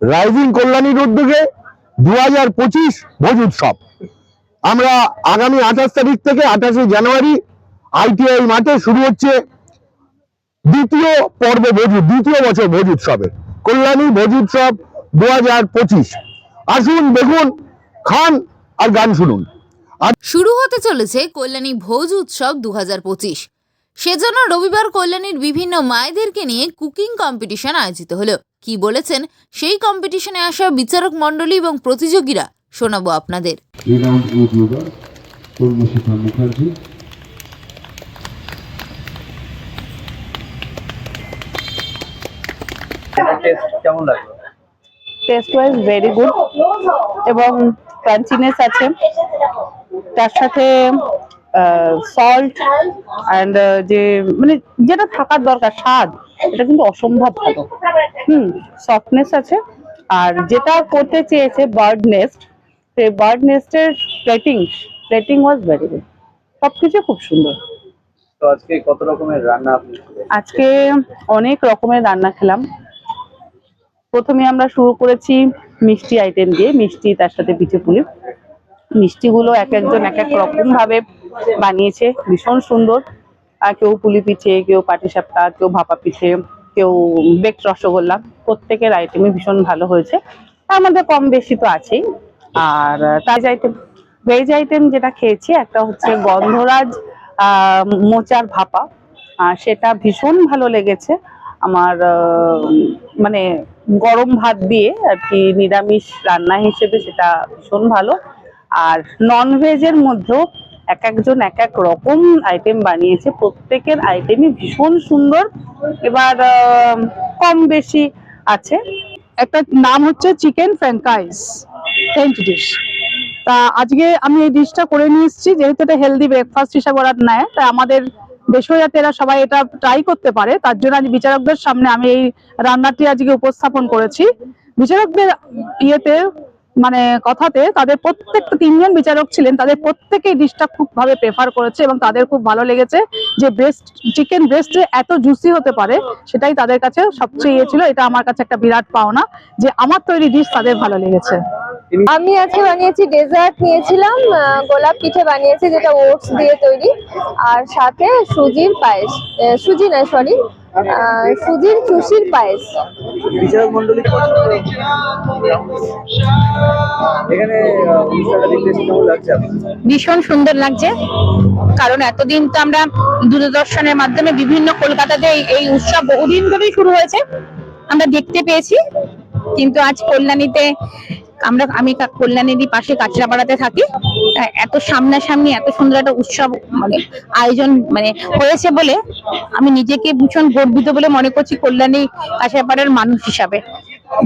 Rising কল্যাণীর উদ্যোগে দু হাজার পঁচিশ ভোজ উৎসব। আমরা আগামী আঠাশ তারিখ থেকে আঠাশে জানুয়ারি আইটিআই মাঠে শুরু হচ্ছে দ্বিতীয় পর্ব ভোজ, দ্বিতীয় বছর ভোজ উৎসবে। কল্যাণী ভোজ উৎসব দু হাজার পঁচিশ। আসুন, দেখুন, খান আর গান শুনুন। শুরু হতে চলেছে কল্যাণী ভোজ উৎসব দু পঁচিশ। সেজন্য রবিবার কল্যাণীর বিভিন্ন মায়েদেরকে নিয়ে কুকিং কম্পিটিশন আয়োজিত হলো। কি বলেছেন সেই কম্পিটিশনে আসা বিচারক মণ্ডলী এবং প্রতিযোগীরা শোনাবো আপনাদের। কেমন লাগল? টেস্ট ওয়াইজ ভেরি গুড এবং ক্রাঞ্চিনেস আছে। তার সাথে সল্ট অ্যান্ড যে মানে যেটা থাকার দরকার স্বাদ এটা কিন্তু অসম্ভব ভালো। হুম সফটনেস আছে। আর যেটা করতে চেয়েছে বার্ড নেস্ট সেই bird নেস্টের plating plating was very good সবকিছু খুব সুন্দর। তো আজকে কত রকমের রান্না আজকে অনেক রকমের রান্না খেলাম। প্রথমে আমরা শুরু করেছি মিষ্টি আইটেম দিয়ে মিষ্টি তার সাথে পিঠে পুলি। মিষ্টিগুলো এক একজন এক এক রকম ভাবে বানিয়েছে, ভীষণ সুন্দর। আর কেউ পুলি পিঠে, কেউ পাটিসাপটা কেউ ভাপা পিঠে, কেউ বেক রসগোল্লা, প্রত্যেকের আইটেমই ভীষণ ভালো হয়েছে। তার মধ্যে কম বেশি তো আছেই। আর তাজ আইটেম ভেজ আইটেম যেটা খেয়েছি, একটা হচ্ছে গন্ধরাজ মোচার ভাপা। সেটা ভীষণ ভালো লেগেছে। আমার মানে গরম ভাত দিয়ে আর কি নিরামিষ রান্না হিসেবে সেটা ভীষণ ভালো। আর নন ভেজের মধ্যেও এক একজন এক এক রকম আইটেম বানিয়েছে। প্রত্যেকের আইটেমই ভীষণ সুন্দর। এবার কম বেশি আছে। একটা নাম হচ্ছে চিকেন ফ্র্যাঙ্কাইজ ফ্রেঞ্চ ডিশ তা আজকে আমি এই ডিশটা করে নিয়ে এসেছি, যেহেতু এটা হেলদি ব্রেকফাস্ট হিসাবে ওরা নেয়, তাই আমাদের দেশীয়রা সবাই এটা ট্রাই করতে পারে। তার জন্য আজ বিচারকদের সামনে আমি এই রান্নাটি আজকে উপস্থাপন করেছি। বিচারকদের ইয়েতে মানে কথাতে তাদের প্রত্যেকটা তিনজন বিচারক ছিলেন, তাদের প্রত্যেকেই ডিশটা খুব ভাবে প্রেফার করেছে এবং তাদের খুব ভালো লেগেছে যে ব্রেস্ট চিকেন ব্রেস্ট যে এত জুসি হতে পারে সেটাই তাদের কাছে সবচেয়ে ইয়ে ছিল। এটা আমার কাছে একটা বিরাট পাওনা যে আমার তৈরি ডিশ তাদের ভালো লেগেছে। আমি আজকে বানিয়েছি ডেজার্ট নিয়েছিলাম গোলাপ পিঠে বানিয়েছি যেটা ওটস দিয়ে তৈরি, আর সাথে সুজির পায়েস সুজি নয় সরি সুজির চুষির পায়েস। বিচারক মন্ডলী এখানে? ভীষণ সুন্দর লাগছে। কারণ এতদিন তো আমরা দূরদর্শনের মাধ্যমে বিভিন্ন কলকাতাতে এই- এই উৎসব বহুদিন ধরেই শুরু হয়েছে। আমরা দেখতে পেয়েছি। কিন্তু আজ কল্যাণীতে আমরা আমি কল্যাণীরই পাশে কাঁচরাপাড়াতে থাকি। আহ, এত সামনাসামনি এত সুন্দর একটা উৎসব মানে আয়োজন মানে হয়েছে বলে আমি নিজেকে ভীষণ গর্বিত বলে মনে করছি কল্যাণী কাঁচরাপাড়ার মানুষ হিসাবে।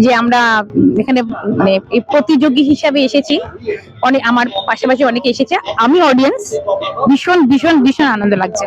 যে আমরা এখানে মানে প্রতিযোগী হিসাবে এসেছি। অনেক আমার পাশাপাশি অনেকে এসেছে। আমি অডিয়েন্স ভীষণ ভীষণ ভীষণ আনন্দ লাগছে।